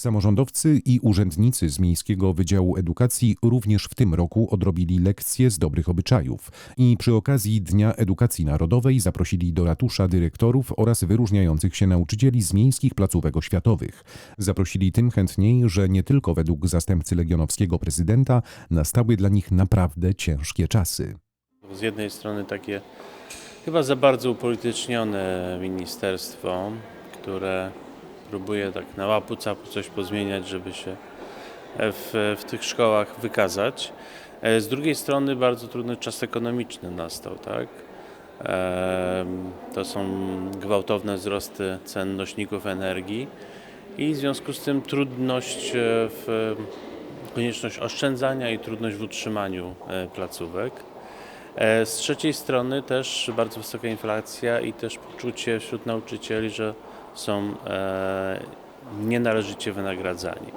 Samorządowcy i urzędnicy z Miejskiego Wydziału Edukacji również w tym roku odrobili lekcje z dobrych obyczajów i przy okazji Dnia Edukacji Narodowej zaprosili do ratusza dyrektorów oraz wyróżniających się nauczycieli z miejskich placówek oświatowych. Zaprosili tym chętniej, że nie tylko według zastępcy legionowskiego prezydenta nastały dla nich naprawdę ciężkie czasy. Z jednej strony takie chyba za bardzo upolitycznione ministerstwo, które próbuje tak na łapu capu coś pozmieniać, żeby się w, w tych szkołach wykazać. E, Z drugiej strony bardzo trudny czas ekonomiczny nastał, tak? To są gwałtowne wzrosty cen nośników energii i w związku z tym trudność e, w konieczność oszczędzania i trudność w utrzymaniu e, placówek. E, Z trzeciej strony też bardzo wysoka inflacja i też poczucie wśród nauczycieli, że są e, nienależycie wynagradzani.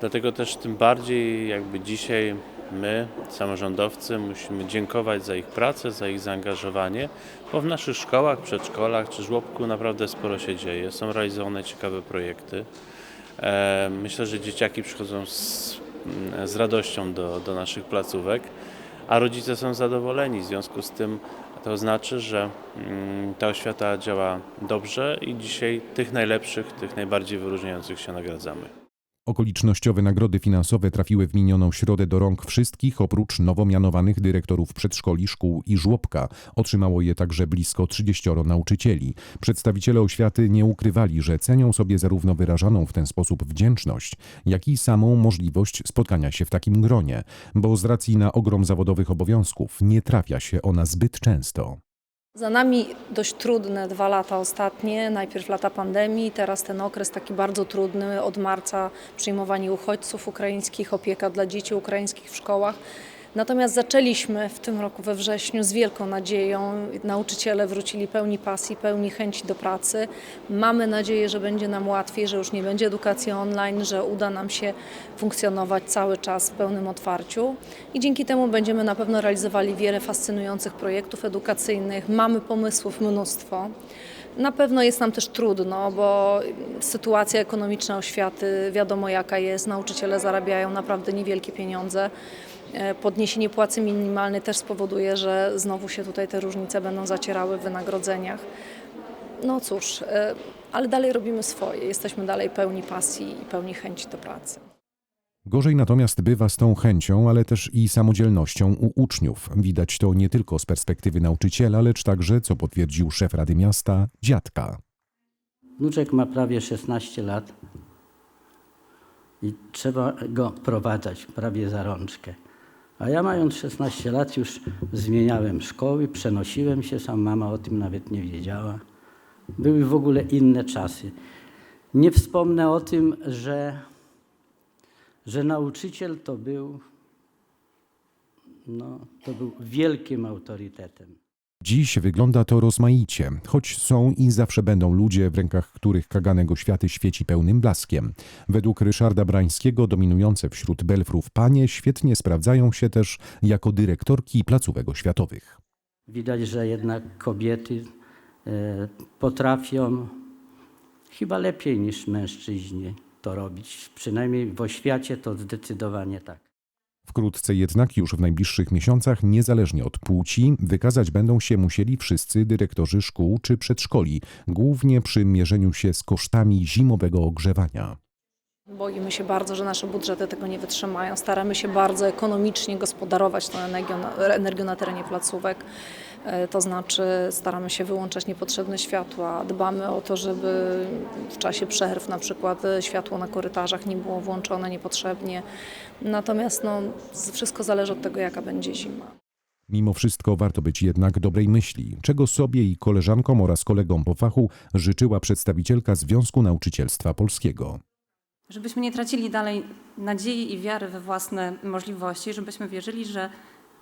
Dlatego też tym bardziej jakby dzisiaj my, samorządowcy, musimy dziękować za ich pracę, za ich zaangażowanie, bo w naszych szkołach, przedszkolach czy żłobku naprawdę sporo się dzieje. Są realizowane ciekawe projekty. E, Myślę, że dzieciaki przychodzą z, z radością do, do naszych placówek, a rodzice są zadowoleni. W związku z tym to znaczy, że mm, ta oświata działa dobrze i dzisiaj tych najlepszych, tych najbardziej wyróżniających się nagradzamy. Okolicznościowe nagrody finansowe trafiły w minioną środę do rąk wszystkich oprócz nowo mianowanych dyrektorów przedszkoli, szkół i żłobka. Otrzymało je także blisko 30 nauczycieli. Przedstawiciele oświaty nie ukrywali, że cenią sobie zarówno wyrażaną w ten sposób wdzięczność, jak i samą możliwość spotkania się w takim gronie, bo z racji na ogrom zawodowych obowiązków nie trafia się ona zbyt często. Za nami dość trudne dwa lata ostatnie, najpierw lata pandemii, teraz ten okres taki bardzo trudny, od marca przyjmowanie uchodźców ukraińskich, opieka dla dzieci ukraińskich w szkołach. Natomiast zaczęliśmy w tym roku we wrześniu z wielką nadzieją. Nauczyciele wrócili pełni pasji, pełni chęci do pracy. Mamy nadzieję, że będzie nam łatwiej, że już nie będzie edukacji online, że uda nam się funkcjonować cały czas w pełnym otwarciu. I dzięki temu będziemy na pewno realizowali wiele fascynujących projektów edukacyjnych. Mamy pomysłów mnóstwo. Na pewno jest nam też trudno, bo sytuacja ekonomiczna oświaty wiadomo jaka jest. Nauczyciele zarabiają naprawdę niewielkie pieniądze. E, Podniesienie płacy minimalnej też spowoduje, że znowu się tutaj te różnice będą zacierały w wynagrodzeniach. No cóż, e, ale dalej robimy swoje. Jesteśmy dalej pełni pasji i pełni chęci do pracy. Gorzej natomiast bywa z tą chęcią, ale też i samodzielnością u uczniów. Widać to nie tylko z perspektywy nauczyciela, lecz także, co potwierdził szef Rady Miasta, dziadka. Wnuczek ma prawie 16 lat i trzeba go prowadzać prawie za rączkę. A ja mając 16 lat już zmieniałem szkoły, przenosiłem się, sam mama o tym nawet nie wiedziała. Były w ogóle inne czasy. Nie wspomnę o tym, że, że nauczyciel to był, no, to był wielkim autorytetem. Dziś wygląda to rozmaicie, choć są i zawsze będą ludzie, w rękach których kaganek oświaty świeci pełnym blaskiem. Według Ryszarda Brańskiego dominujące wśród belfrów panie świetnie sprawdzają się też jako dyrektorki placówek oświatowych. Widać, że jednak kobiety e, potrafią chyba lepiej niż mężczyźni to robić. Przynajmniej w oświacie to zdecydowanie tak. Wkrótce jednak, już w najbliższych miesiącach, niezależnie od płci, wykazać będą się musieli wszyscy dyrektorzy szkół czy przedszkoli, głównie przy mierzeniu się z kosztami zimowego ogrzewania. Boimy się bardzo, że nasze budżety tego nie wytrzymają. Staramy się bardzo ekonomicznie gospodarować tą energią na, terenie placówek. E, To znaczy staramy się wyłączać niepotrzebne światła, dbamy o to, żeby w czasie przerw na przykład e, światło na korytarzach nie było włączone niepotrzebnie. Natomiast no, wszystko zależy od tego, jaka będzie zima. Mimo wszystko warto być jednak dobrej myśli, czego sobie i koleżankom oraz kolegom po fachu życzyła przedstawicielka Związku Nauczycielstwa Polskiego. Żebyśmy nie tracili dalej nadziei i wiary we własne możliwości, żebyśmy wierzyli, że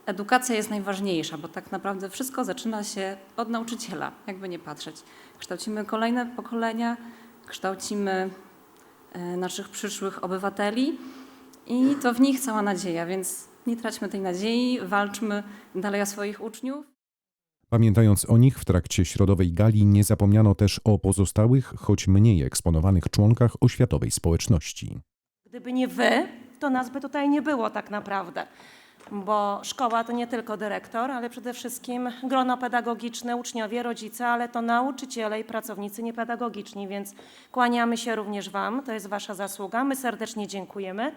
edukacja jest najważniejsza, bo tak naprawdę wszystko zaczyna się od nauczyciela, jakby nie patrzeć. Kształcimy kolejne pokolenia, kształcimy e, naszych przyszłych obywateli i to w nich cała nadzieja, więc nie traćmy tej nadziei, walczmy dalej o swoich uczniów. Pamiętając o nich w trakcie środowej gali nie zapomniano też o pozostałych, choć mniej eksponowanych członkach oświatowej społeczności. Gdyby nie wy, to nas by tutaj nie było tak naprawdę. Bo szkoła to nie tylko dyrektor, ale przede wszystkim grono pedagogiczne, uczniowie, rodzice, ale to nauczyciele i pracownicy niepedagogiczni, więc kłaniamy się również Wam, to jest Wasza zasługa. My serdecznie dziękujemy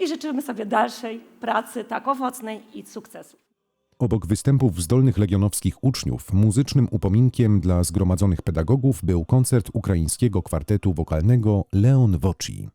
i życzymy sobie dalszej pracy, tak owocnej i sukcesu. Obok występów zdolnych legionowskich uczniów, muzycznym upominkiem dla zgromadzonych pedagogów był koncert ukraińskiego kwartetu wokalnego Leon Voci.